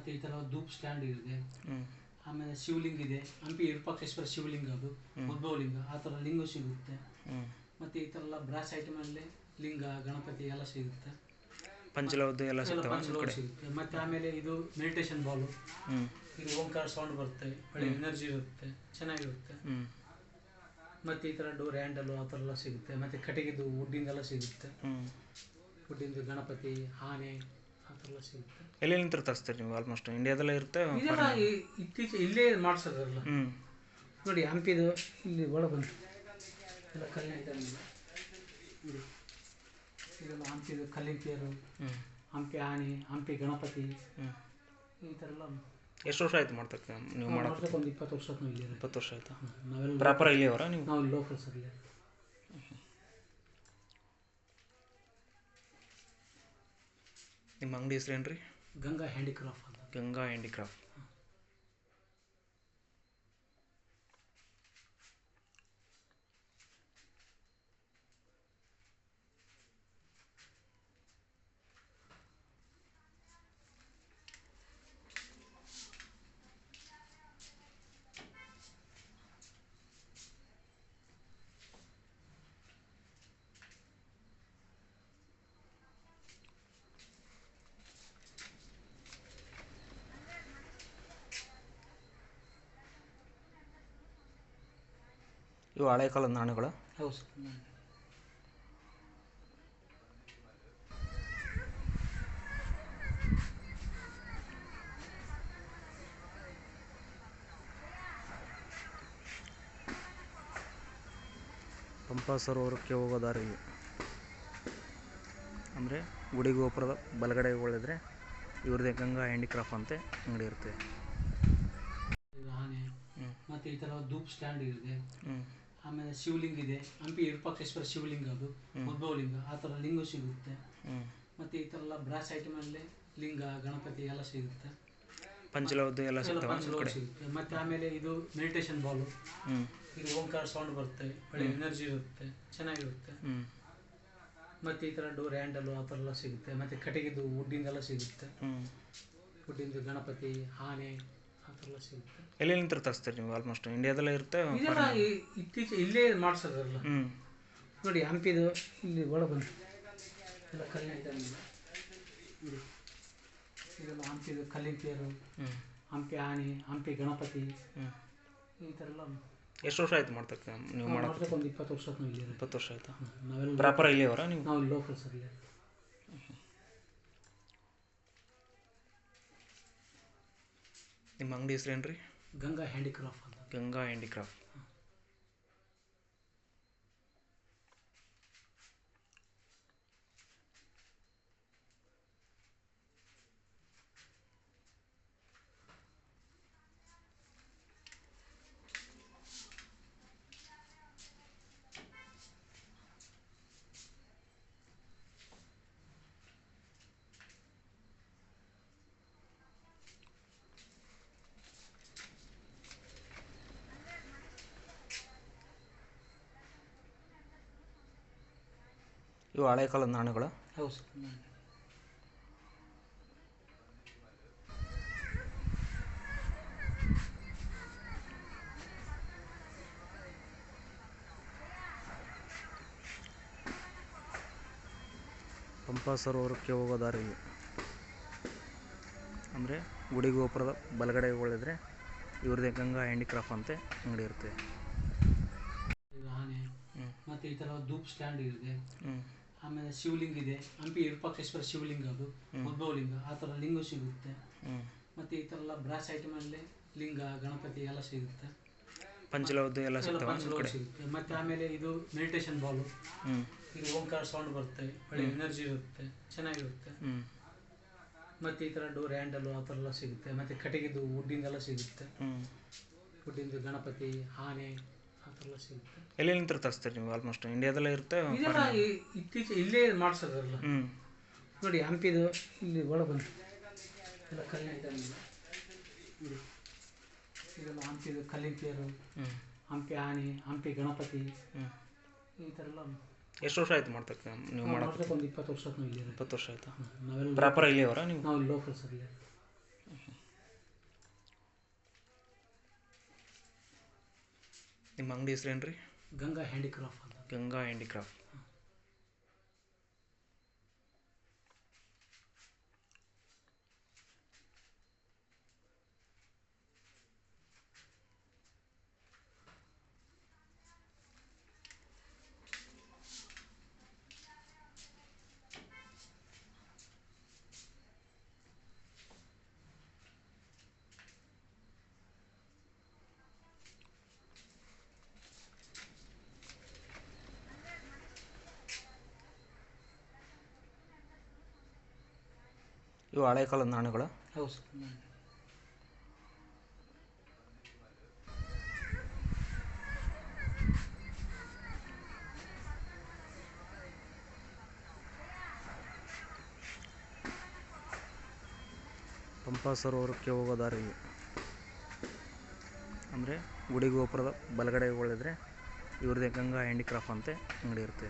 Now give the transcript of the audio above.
ಮತ್ತು ಈ ಥರ ಧೂಪ್ ಸ್ಟ್ಯಾಂಡ್ ಇದೆ. ಆಮೇಲೆ ಶಿವಲಿಂಗ ಇದೆ ಹಂಪಿ ವಿರೂಪಾಕ್ಷೇಶ್ವರ ಶಿವಲಿಂಗ ಅದು ಉದ್ಭವಲಿಂಗ. ಆ ಥರ ಲಿಂಗ ಸಿಗುತ್ತೆ. ಮತ್ತೆ ಈ ಥರ ಎಲ್ಲ ಬ್ರಾಸ್ ಐಟಮಲ್ಲಿ ಲಿಂಗ ಗಣಪತಿ ಎಲ್ಲ ಸಿಗುತ್ತೆ. ಪಂಚಲೌದು ಎಲ್ಲ ಸಿಗುತ್ತೆ. ಮತ್ತೆ ಆಮೇಲೆ ಇದು ಮೆಡಿಟೇಷನ್ ಬಾಲು ಇದು ಓಂಕಾರ ಸೌಂಡ್ ಬರುತ್ತೆ. ಒಳ್ಳೆ ಎನರ್ಜಿ ಇರುತ್ತೆ. ಚೆನ್ನಾಗಿರುತ್ತೆ. ಮತ್ತೆ ಈ ಥರ ಡೋರ್ ಹ್ಯಾಂಡಲು ಆ ಥರ ಎಲ್ಲ ಸಿಗುತ್ತೆ. ಮತ್ತೆ ಕಟ್ಟಿಗೆದು ವುಡ್ಡಿಂದೆಲ್ಲ ಸಿಗುತ್ತೆ. ವುಡ್ಡಿಂದು ಗಣಪತಿ ಆನೆ ಸಿಗುತ್ತೆ ಎಲ್ಲಿ ನಿಂತರ ತರಿಸ್ತೀರಿ ನೀವು ಆಲ್ಮೋಸ್ಟ್ ಇಂಡಿಯಾದಲ್ಲೇ ಇರುತ್ತೆ ಇದೆಲ್ಲ ಈ- ಇತ್ತೀಚೆ ಇಲ್ಲೇ ಮಾಡ್ಸೋದ್ರಲ್ಲ. ಹ್ಞೂ ನೋಡಿ ಹಂಪಿದು ಇಲ್ಲಿ ಒಳ ಬಂತು ಎಲ್ಲ ಕಲ್ಲಿನ ನೋಡಿ. ಇದೆಲ್ಲ ಹಂಪಿದು ಕಲ್ಲಿನ ತೇರು ಹ್ಞೂ ಹಂಪಿ ಆನೆ ಹಂಪಿ ಗಣಪತಿ. ಹ್ಞೂ ಈ ಥರ ಎಲ್ಲ ಎಷ್ಟು ವರ್ಷ ಆಯ್ತು ಮಾಡ್ತಕ್ಕ ನೀವು ಮಾಡೋ ವರ್ಷಕ್ಕೆ ಒಂದು ಇಪ್ಪತ್ತು ವರ್ಷ ನಾವು ಇಲ್ಲಿರೋದು ಇಪ್ಪತ್ತು ವರ್ಷ ಆಯ್ತಾ? ನಾವೆಲ್ಲ ಪ್ರಾಪರ್ ಇಲ್ಲಿ ಅವರ ನೀವು? ನಾವು ಲೋಕಲ್ಸ್ ಅಲ್ಲಿ. ನಿಮ್ಮ ಅಂಗಡಿ ಹೆಸ್ರು ಏನು ರೀ ಗಂಗಾ ಹ್ಯಾಂಡಿಕ್ರಾಫ್ಟ್ ಅಂತ. ಗಂಗಾ ಹ್ಯಾಂಡಿಕ್ರಾಫ್ಟ್ ಇವು ಹಳೆ ಕಾಲದ ನಾಣ್ಯಗಳು. ಹೌದು ಸರ್. ಪಂಪಾ ಸರೋವರಕ್ಕೆ ಹೋಗೋ ದಾರಿ ಇದು. ಅಂದರೆ ಗುಡಿ ಗೋಪುರದ ಬಲಗಡೆ ಉಳಿದ್ರೆ ಇವ್ರದೇ ಗಂಗಾ ಹ್ಯಾಂಡಿಕ್ರಾಫ್ಟ್ ಅಂತ ಅಂಗಡಿ ಇರುತ್ತೆ. ಮತ್ತೆ ಈ ತರ ಧೂಪ್ ಸ್ಟ್ಯಾಂಡ್ ಇರುತ್ತೆ ಆಮೇಲೆ ಶಿವಲಿಂಗ ಇದೆ. ಹಂಪಿ ವಿರೂಪಾಕ್ಷೇಶ್ವರ ಶಿವಲಿಂಗ ಅದು ಉದ್ಭವಲಿಂಗ ಆ ಥರ ಲಿಂಗ ಸಿಗುತ್ತೆ. ಮತ್ತೆ ಈ ಥರ ಎಲ್ಲ ಬ್ರಾಸ್ ಐಟಮಲ್ಲಿ ಲಿಂಗ ಗಣಪತಿ ಎಲ್ಲ ಸಿಗುತ್ತೆ. ಪಂಚಲವದ್ದು ಎಲ್ಲ ಸಿಗುತ್ತೆ. ಮತ್ತು ಆಮೇಲೆ ಇದು ಮೆಡಿಟೇಷನ್ ಬಾಲು ಇದು ಓಂಕಾರ ಸೌಂಡ್ ಬರುತ್ತೆ. ಒಳ್ಳೆ ಎನರ್ಜಿ ಇರುತ್ತೆ. ಚೆನ್ನಾಗಿರುತ್ತೆ. ಮತ್ತೆ ಈ ಥರ ಡೋರ್ ಹ್ಯಾಂಡಲು ಆ ಥರ ಎಲ್ಲ ಸಿಗುತ್ತೆ. ಮತ್ತು ಕಟ್ಟಿಗೆದು ವುಡ್ಡಿಂದೆಲ್ಲ ಸಿಗುತ್ತೆ. ವುಡ್ಡಿಂದು ಗಣಪತಿ ಆನೆ ಎಲ್ಲ ಸಿಗುತ್ತೆ ಎಲ್ಲಿ ನಿಂತರ ತರಿಸ್ತೀರಿ ನೀವು ಆಲ್ಮೋಸ್ಟ್ ಇಂಡಿಯಾದಲ್ಲೇ ಇರುತ್ತೆ ಇದೆಲ್ಲ ಈ- ಇತ್ತೀಚೆ ಇಲ್ಲೇ ಮಾಡಿಸೋದಲ್ಲ ಹ್ಞೂ ನೋಡಿ ಹಂಪಿದು ಇಲ್ಲಿ ಒಳ ಬಂತು ಎಲ್ಲ ಕಲ್ಲಿನ ಇದೆ. ಇದೆಲ್ಲ ಹಂಪಿದು ಕಲ್ಲಿನ ತೇರು ಹ್ಞೂ ಹಂಪಿ ಆನೆ ಹಂಪಿ ಗಣಪತಿ. ಹ್ಞೂ ಈ ಥರ ಎಲ್ಲ ಎಷ್ಟು ವರ್ಷ ಆಯ್ತು ಮಾಡ್ತಕ್ಕ ನೀವು ಮಾಡೋ ವರ್ಷಕ್ಕೆ ಒಂದು ಇಪ್ಪತ್ತು ವರ್ಷ ನಾವು ಇಪ್ಪತ್ತು ವರ್ಷ ಆಯ್ತಾ? ನಾವೆಲ್ಲ ಪ್ರಾಪರ್ ಇಲ್ಲಿ ಅವರ ನೀವು? ನಾವು ಲೋಕಲ್ಸ್ ಅಲ್ಲಿ. ನಿಮ್ಮ ಅಂಗಡಿ ಹೆಸ್ರು ಏನು ರೀ ಗಂಗಾ ಹ್ಯಾಂಡಿಕ್ರಾಫ್ಟ್ ಅಂತ. ಗಂಗಾ ಹ್ಯಾಂಡಿಕ್ರಾಫ್ಟ್ ಇವು ಹಳೆ ಕಾಲದ ನಾಣ್ಯಗಳು. ಹೌದು ಸರ್. ಹ್ಮ್. ಪಂಪಾ ಸರೋವರಕ್ಕೆ ಹೋಗೋ ದಾರಿ ಇದು. ಅಂದರೆ ಗುಡಿ ಗೋಪುರದ ಬಲಗಡೆ ಉಳಿದ್ರೆ ಇವ್ರದ್ದೇ ಗಂಗಾ ಹ್ಯಾಂಡಿಕ್ರಾಫ್ಟ್ ಅಂತ ಅಂಗಡಿ ಇರುತ್ತೆ. ಮತ್ತೆ ಈ ತರ ಧೂಪ್ ಸ್ಟ್ಯಾಂಡ್ ಇರುತ್ತೆ ಆಮೇಲೆ ಶಿವಲಿಂಗ ಇದೆ. ಹಂಪಿ ವಿರೂಪಾಕ್ಷೇಶ್ವರ ಶಿವಲಿಂಗ ಅದು ಉದ್ಭವಲಿಂಗ ಆ ಥರ ಲಿಂಗ ಸಿಗುತ್ತೆ. ಮತ್ತೆ ಈ ಥರ ಎಲ್ಲ ಬ್ರಾಸ್ ಐಟಮಲ್ಲಿ ಲಿಂಗ ಗಣಪತಿ ಎಲ್ಲ ಸಿಗುತ್ತೆ. ಪಂಚಲವದ್ದು ಎಲ್ಲ ಸಿಗುತ್ತೆ. ಮತ್ತು ಆಮೇಲೆ ಇದು ಮೆಡಿಟೇಷನ್ ಬಾಲು. ಇದು ಓಂಕಾರ ಸೌಂಡ್ ಬರುತ್ತೆ ಒಳ್ಳೆ ಎನರ್ಜಿ ಇರುತ್ತೆ ಚೆನ್ನಾಗಿರುತ್ತೆ. ಮತ್ತೆ ಈ ಥರ ಡೋರ್ ಹ್ಯಾಂಡಲು ಆ ಥರ ಎಲ್ಲ ಸಿಗುತ್ತೆ. ಮತ್ತೆ ಕಟ್ಟಿಗೆದು ವುಡ್ಡಿಂದೆಲ್ಲ ಸಿಗುತ್ತೆ. ವುಡ್ಡಿಂದು ಗಣಪತಿ ಆನೆ ಎಲ್ಲ ನಿಂತರ ತರಿಸ್ತೀರಿ ನೀವು? ಆಲ್ಮೋಸ್ಟ್ ಇಂಡಿಯಾದಲ್ಲೇ ಇರುತ್ತೆ ಇದೆಲ್ಲ ಈ- ಇತ್ತೀಚೆ ಇಲ್ಲೇ ಮಾಡ್ಸೋದ್ರಲ್ಲ. ಹ್ಞೂ ನೋಡಿ ಹಂಪಿದು ಇಲ್ಲಿ ಒಳಗೆ ಬಂತು ಎಲ್ಲ ಕಲ್ಲಿನ ಇದೆ. ಇದೆಲ್ಲ ಹಂಪಿದು ಕಲ್ಲಿನ ತೇರು ಹ್ಞೂ ಹಂಪಿ ಆನೆ ಹಂಪಿ ಗಣಪತಿ. ಹ್ಞೂ ಈ ಥರ ಎಲ್ಲ ಎಷ್ಟು ವರ್ಷ ಆಯ್ತು ಮಾಡ್ತಕ್ಕ ನೀವು ಮಾಡೋ ವರ್ಷಕ್ಕೆ ಒಂದು ಇಪ್ಪತ್ತು ವರ್ಷ ನಾವು ಇಲ್ಲಿರೋದು ಇಪ್ಪತ್ತು ವರ್ಷ ಆಯ್ತಾ? ನಾವೆಲ್ಲ ಪ್ರಾಪರ್ ಇಲ್ಲಿ ಅವರ ನೀವು? ನಾವು ಲೋಕಲ್ಸ್ ಅಲ್ಲಿ. ನಿಮ್ಮ ಅಂಗಡಿ ಹೆಸ್ರು ಏನು ರೀ ಗಂಗಾ ಹ್ಯಾಂಡಿಕ್ರಾಫ್ಟ್ ಅಂತ. ಗಂಗಾ ಹ್ಯಾಂಡಿಕ್ರಾಫ್ಟ್ ಇವು ಹಳೆ ಕಾಲದ ನಾಣ್ಯಗಳು. ಹೌದು ಪಂಪಾ ಸರೋವರಕ್ಕೆ ಹೋಗೋ ದಾರಿ. ಅಂದರೆ ಗುಡಿ ಗೋಪುರದ ಬಲಗಡೆ ಉಳಿದ್ರೆ ಇವ್ರದ್ದೇ ಗಂಗಾ ಹ್ಯಾಂಡಿಕ್ರಾಫ್ಟ್ ಅಂತ ಅಂಗಡಿ ಇರುತ್ತೆ.